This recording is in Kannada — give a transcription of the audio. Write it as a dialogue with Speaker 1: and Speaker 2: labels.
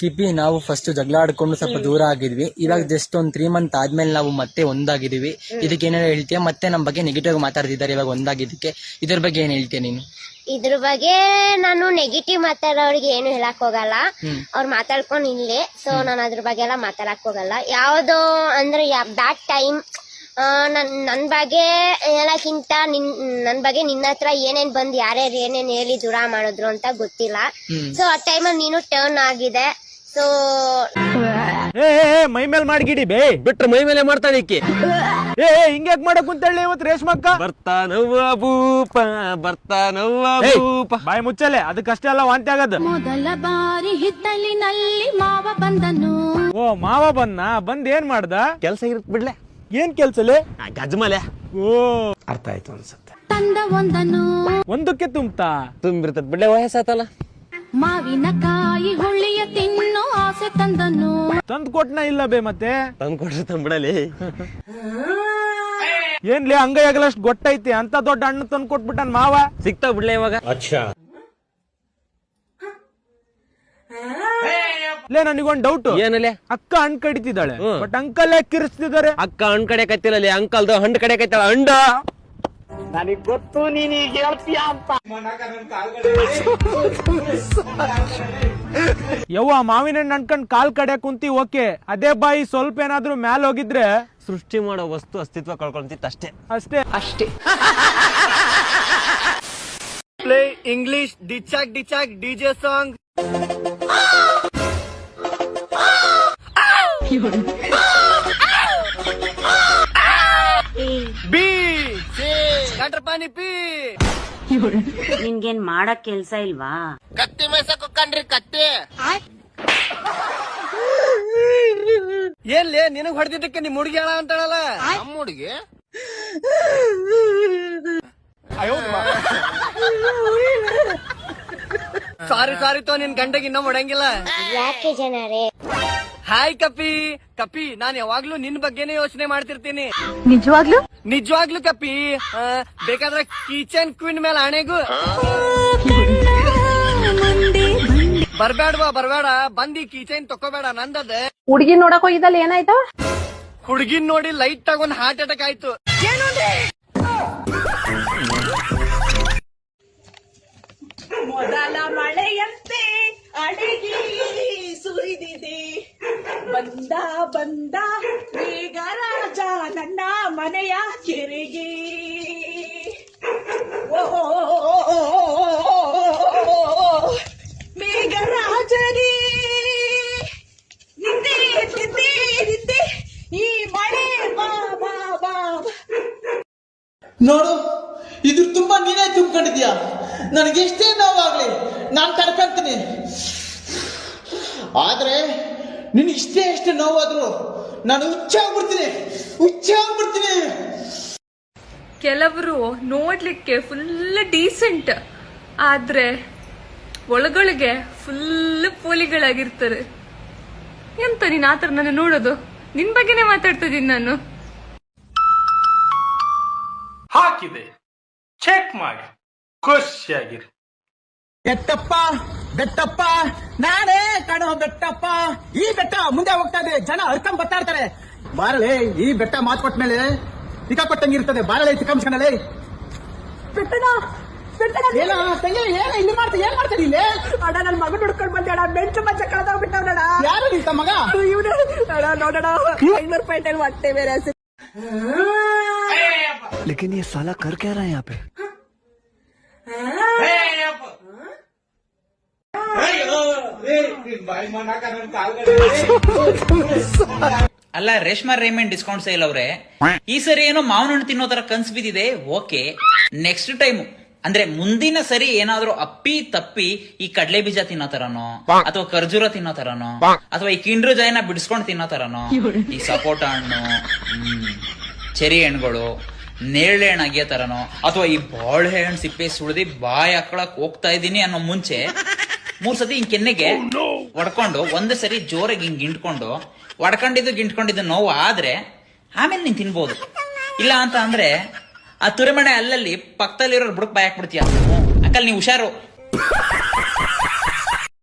Speaker 1: ಕಿಪಿ ನಾವು ಫಸ್ಟ್ ಜಗಳ ಆಡ್ಕೊಂಡು ಸ್ವಲ್ಪ ದೂರ ಆಗಿದ್ವಿ. ಇವಾಗ ಜಸ್ಟ್ ಒಂದ್ ತ್ರೀ ಮಂತ್ ಆದ್ಮೇಲೆ ನಾವು ಮತ್ತೆ ಒಂದಾಗಿದೀವಿ ಇದಕ್ಕೆ ಏನೇನು ಹೇಳ್ತೀಯ? ಮತ್ತೆ ನಮ್ಮ ಬಗ್ಗೆ ನೆಗೆಟಿವ್ ಮಾತಾಡ್ತಿದ್ದಾರೆ ಇವಾಗ ಒಂದಾಗಿದ್ದಕ್ಕೆ. ಇದ್ರ ಬಗ್ಗೆ ಏನ್ ಹೇಳ್ತೀಯ ನೀನು?
Speaker 2: ಇದ್ರ ಬಗ್ಗೆ ನಾನು ನೆಗೆಟಿವ್ ಮಾತಾಡೋರಿಗೆ ಏನು ಹೇಳಕ್ ಹೋಗಲ್ಲ. ಅವ್ರ ಮಾತಾಡ್ಕೊಂಡು ಇಲ್ಲೇ ಸೊ ನಾನು ಅದ್ರ ಬಗ್ಗೆ ಎಲ್ಲ ಮಾತಾಡಕ್ ಹೋಗಲ್ಲ. ಯಾವ್ದೋ ಅಂದ್ರೆ ಬ್ಯಾಡ್ ಟೈಮ್ ನನ್ ಬಗ್ಗೆ ಹೇಳಕ್ಕಿಂತ ನಿನ್ ನನ್ ಬಗ್ಗೆ ನಿನ್ನ ಹತ್ರ ಏನೇನ್ ಬಂದ್ ಯಾರ್ಯಾರು ಏನೇನ್ ಹೇಳಿ ದೂರ ಮಾಡಿದ್ರು ಅಂತ ಗೊತ್ತಿಲ್ಲ. ಸೊ ಆ ಟೈಮಲ್ಲಿ ನೀನು ಟರ್ನ್ ಆಗಿದೆ. ಸೊ
Speaker 3: ಏ ಮೈ ಮೇಲೆ ಮಾಡ್ಗಿಡಿ ಬೇ.
Speaker 4: ಬಿಟ್ರೆ ಮೈ ಮೇಲೆ ಮಾಡ್ತಾಳೆ ಈಕಿ.
Speaker 3: ಏ ಹಿಂಗ್ಯಾಕ್ ಮಾಡಕ್ ಕುಂತಳ್ಳಿ ಇವತ್ತು ರೇಷ್ಮಕ್ಕ?
Speaker 4: ಬರ್ತಾನವ್ವ ಭೂಪ ಬರ್ತಾನವ್ವ ಭೂಪ
Speaker 3: ಬಾಯಿ ಮುಚ್ಚಲೆ ಅದಕ್ಕಷ್ಟೇ ಅಲ್ಲ ವಾಂತಿ ಆಗದ.
Speaker 5: ಮೊದಲ ಬಾರಿ ಹಿತ್ತಲಿನಲ್ಲಿ ಮಾವ ಬಂದನು.
Speaker 3: ಓ ಮಾವ ಬಂದ ಬಂದ್ ಏನ್ ಮಾಡ್ದ?
Speaker 4: ಕೆಲ್ಸ ಇರತ್ ಬಿಡ್ಲೆ.
Speaker 3: ಏನ್ ಕೆಲ್ಸಲೆ?
Speaker 4: ಆ, ಗಜ್ಮಲೆ.
Speaker 3: ಓ.
Speaker 4: ಅರ್ಥ ಆಯ್ತು ಅನ್ಸುತ್ತೆ.
Speaker 5: ತಂದ ಒಂದನು.
Speaker 3: ಒಂದಕ್ಕೆ ತುಂಬ್ತಾ?
Speaker 4: ತುಂಬಿರ್ತದ ಬಿಡ್ಲೆ ವಯಸ್ಸಾತಲ್ಲ.
Speaker 5: ಮಾವಿನಕಾಯಿ ಹುಳಿಯ ತಿನ್ನೋ ಆಸೆ ತಂದನು.
Speaker 3: ತಂದ್ ಕೊಟ್ನ ಇಲ್ಲ ಬೇ ಮತ್ತೆ?
Speaker 4: ತಂದ್ ಕೊಡ್ರಿ ತಂಬಿಡಲಿ.
Speaker 3: ಏನ್ಲಿ ಅಂಗೈ ಆಗಲಷ್ಟು ಗೊತ್ತೈತಿ ಅಂತ ದೊಡ್ಡ ಹಣ್ಣು ತಂದ್ ಕೊಟ್ಬಿಟ್ಟನ್ ಮಾವ.
Speaker 4: ಸಿಗ್ತಾವ್ ಬಿಡ್ಲೆ ಇವಾಗ.
Speaker 3: ಲೇ ನನಗೊಂದ್ ಡೌಟ್
Speaker 4: ಏನಲೆ
Speaker 3: ಅಕ್ಕ ಹಣ್ಣು ಕಡಿತಿದ್ದಾಳೆ. ಬಟ್ ಅಂಕಲ್ ಯಾಕೆ ಕಿರಿಸ್ತಿದ್ದಾರೆ?
Speaker 4: ಅಕ್ಕ ಹಣ್ಣು ಕಡೆ ಕತ್ತಿಲ್ಲ ಅಂಕಲ್ದು ಹಣ್ಣು ಕಡೆ ಕೈತಾಳ ಅಂಡ
Speaker 3: ಯವ್ವ ಮಾವಿನ ಹಣ್ಣು ಅನ್ಕೊಂಡ್ ಕಾಲ್ ಕಡೆ ಕುಂತಿ ಓಕೆ. ಅದೇ ಬಾಯಿ ಸ್ವಲ್ಪ ಏನಾದ್ರೂ ಮ್ಯಾಲ ಹೋಗಿದ್ರೆ?
Speaker 4: ಸೃಷ್ಟಿ ಮಾಡೋ ವಸ್ತು ಅಸ್ತಿತ್ವ ಕಳ್ಕೊಂತಿತ್ತು ಅಷ್ಟೇ.
Speaker 3: ಅಷ್ಟೇ.
Speaker 1: ಅಷ್ಟೇ.
Speaker 6: ಪ್ಲೇ ಇಂಗ್ಲಿಷ್ ಡಿಚಾಕ್ ಡಿಚಾಕ್ ಡಿಜೆ ಸಾಂಗ್ ಬಿ
Speaker 7: ನಿನ್ಗೇನ್ ಮಾಡಕ್ ಕೆಲ್ಸ ಇಲ್ವಾ?
Speaker 6: ಕತ್ತಿ ಮೇಯ್ಸಕ್ ಕಣ್ರಿ ಕತ್ತಿ. ಏನ್ಲೇ ನಿನಗ್ ಹೊಡೆದಿದ್ದಕ್ಕೆ ನಿಮ್ ಹುಡುಗಿ ಹೇಳ ಅಂತಾಳಲ್ಲ? ನಮ್ಮ ಹುಡುಗಿ ಸಾರಿ ಸಾರಿ ತೋ ನಿನ್ ಗಂಡಗೆ ಇನ್ನೂ ಹೊಡಂಗಿಲ್ಲ
Speaker 2: ಯಾಕೆ ಜನರೇ?
Speaker 6: ಹಾಯ್ ಕಪಿ. ಕಪಿ ನಾನ್ ಯಾವಾಗ್ಲೂ ನಿನ್ ಬಗ್ಗೆನೇ ಯೋಚನೆ ಮಾಡ್ತಿರ್ತೀನಿ.
Speaker 5: ನಿಜವಾಗ್ಲು?
Speaker 6: ನಿಜವಾಗ್ಲೂ ಕಪಿ. ಆ, ಬೇಕಾದ್ರೆ ಕಿಚನ್ ಕ್ವೀನ್ ಮೇಲೆ ಆಣೆಗೂ ಬರ್ಬೇಡ್ವಾ ಬರ್ಬೇಡ ಬಂದಿ ಕಿಚನ್ ತಕೋಬೇಡ ನಂದದ.
Speaker 8: ಹುಡುಗಿ ನೋಡಕ್ ಹೋಗಿದ್ದಲ್ಲ ಏನಾಯ್ತು?
Speaker 6: ಹುಡ್ಗಿನ್ ನೋಡಿ ಲೈಟ್ ತಗೊಂಡ್ ಹಾರ್ಟ್ ಅಟ್ಯಾಕ್ ಆಯ್ತು.
Speaker 9: ಬಂದ ಬಂದ. ಮೇಘರಾಜ ನನ್ನ ಮನೆಯ ಕಿರಿಗಿ. ಈ ಬಾ
Speaker 10: ನೋಡು, ಇದ್ರ ತುಂಬಾ ನೀನೇ ತುಂಬಿಕೊಂಡಿದ್ಯಾ ನನಗೆ ಎಷ್ಟೇ ನೋವಾಗ್ಲಿ, ನಾನು ತಡ್ಕೊಂತೀನಿ ಆದ್ರೆ ನಿನ್ ಇಷ್ಟೇ ಇಷ್ಟೇ ನೋವಾದ್ರು ನಾನು ಹುಚ್ಚಾಗ್ಬಿಡ್ತೀನಿ ಹುಚ್ಚಾಗ್ಬಿಡ್ತೀನಿ.
Speaker 11: ಕೆಲವರು ನೋಡ್ಲಿಕ್ಕೆ ಫುಲ್ ಡೀಸೆಂಟ್ ಆದ್ರೆ ಒಳಗೊಳಗೆ ಫುಲ್ ಪೋಲಿಗಳಾಗಿರ್ತಾರೆ. ಎಂತ ನೀನ್ ಆತರ ನನ್ನ ನೋಡೋದು? ನಿನ್ ಬಗ್ಗೆನೇ ಮಾತಾಡ್ತಿದ್ದೀನಿ ನಾನು.
Speaker 3: ಹಾಕಿದೆ. ಚೆಕ್ ಮಾಡಿ. ಖುಷಿಯಾಗಿರಿ.
Speaker 10: ಎತ್ತಪ್ಪ ಬೆತ್ತಪ್ಪ ನಾನೇ ಕಾಣೋ ಬೆಟ್ಟಪ್ಪ. ಈ ಬೆಟ್ಟ ಮುಂದೆ ಹೋಗ್ತಾ ಇದೆ. ಜನ ಹರ್ಕೊಂಡ್ ಬರ್ತಾ ಇರ್ತಾರೆ. ಬಾರಳೆ ಈ ಬೆಟ್ಟ ಮಾತು ಕೊಟ್ಟ ಮೇಲೆ ತಿಕ್ಕ ಕೊಟ್ಟಂಗಿರ್ತದೆ ಬಾರಳೆ ತಿಕ್ಕಂಸ್ಕೊಂಡಲೇ
Speaker 9: ಬೆಟ್ಟನ
Speaker 10: ಏನ ತಂಗಿ ಏನ ಇಲ್ಲಿ ಏನ್ ಮಾಡ್ತೀನಿ ಇಲ್ಲಿ
Speaker 9: ಹುಡ್ಕೊಂಡ್ ಬಂದೆ ಬೆಂಚು ಮಚ್ಚ
Speaker 10: ಯಾರು ನಿಂತ ಮಗ?
Speaker 9: ಇವ್ನು ಅಣ್ಣ ನೋಡೋಣ ಐನೂರು ರೂಪಾಯಿ ಹೊಟ್ಟೆ ಬೇರೆ
Speaker 6: ಲೇಕಿನ್ ये साला कर क्या रहा है यहाँ पे?
Speaker 12: ಅಲ್ಲ, ರೇಷ್ಮಾ ರೇಮಂಡ್ ಡಿಸ್ಕೌಂಟ್ ಸೇಲ್ ಅವ್ರೆ, ಈ ಸರಿ ಏನೋ ಮಾವಿನ ಹಣ್ಣು ತಿನ್ನೋ ತರ ಕನ್ಸ್ ಬಿದ್ದಿದೆ, ಓಕೆ. ನೆಕ್ಸ್ಟ್ ಟೈಮ್ ಅಂದ್ರೆ ಮುಂದಿನ ಸರಿ ಏನಾದ್ರೂ ಅಪ್ಪಿ ತಪ್ಪಿ ಈ ಕಡಲೆ ಬೀಜ ತಿನ್ನೋ ತರನೋ, ಅಥವಾ ಖರ್ಜೂರ ತಿನ್ನೋ ತರನೋ, ಅಥವಾ ಈ ಕಿಂಡ್ರು ಜಾಯನ ಬಿಡಿಸ್ಕೊಂಡು ತಿನ್ನೋ ತರನೋ, ಈ ಸಪೋಟ ಹಣ್ಣು ಚೆರಿ ಹಣ್ಣುಗಳು, ನೇರಳೆ ಹಣ್ಣು ಅಗಿಯೋ ತರನೋ, ಅಥವಾ ಈ ಬಾಳೆ ಹಣ್ಣು ಸಿಪ್ಪೆ ಸುಳಿದಿ ಬಾಯಿ ಹಾಕೊಳಕ್ ಹೋಗ್ತಾ ಇದೀನಿ ಅನ್ನೋ ಮುಂಚೆ ಮೂರ್ ಸತಿ ಹಿಂಗ್ ಕೆನ್ನೆಗೆ ಒಡ್ಕೊಂಡು ಒಂದೇ ಸರಿ ಜೋರಾಗಿ ಹಿಂಗ್ ಗಿಂಟ್ಕೊಂಡು ಒಡ್ಕೊಂಡಿದ್ದು ಗಿಂಟ್ಕೊಂಡಿದ್ದು ನೋವು ಆದ್ರೆ ಆಮೇಲೆ ನೀನ್ ತಿನ್ಬೋದು. ಇಲ್ಲ ಅಂತ ಅಂದ್ರೆ ಆ ತುರಿಮಣೆ ಅಲ್ಲಲ್ಲಿ ಪಕ್ಕದಲ್ಲಿರೋ ಬುಡಕ್ ಬಾಯ್ ಹಾಕ್ಬಿಡ್ತೀಯ. ಅಕ್ಕಲ್ ನೀವು ಹುಷಾರು.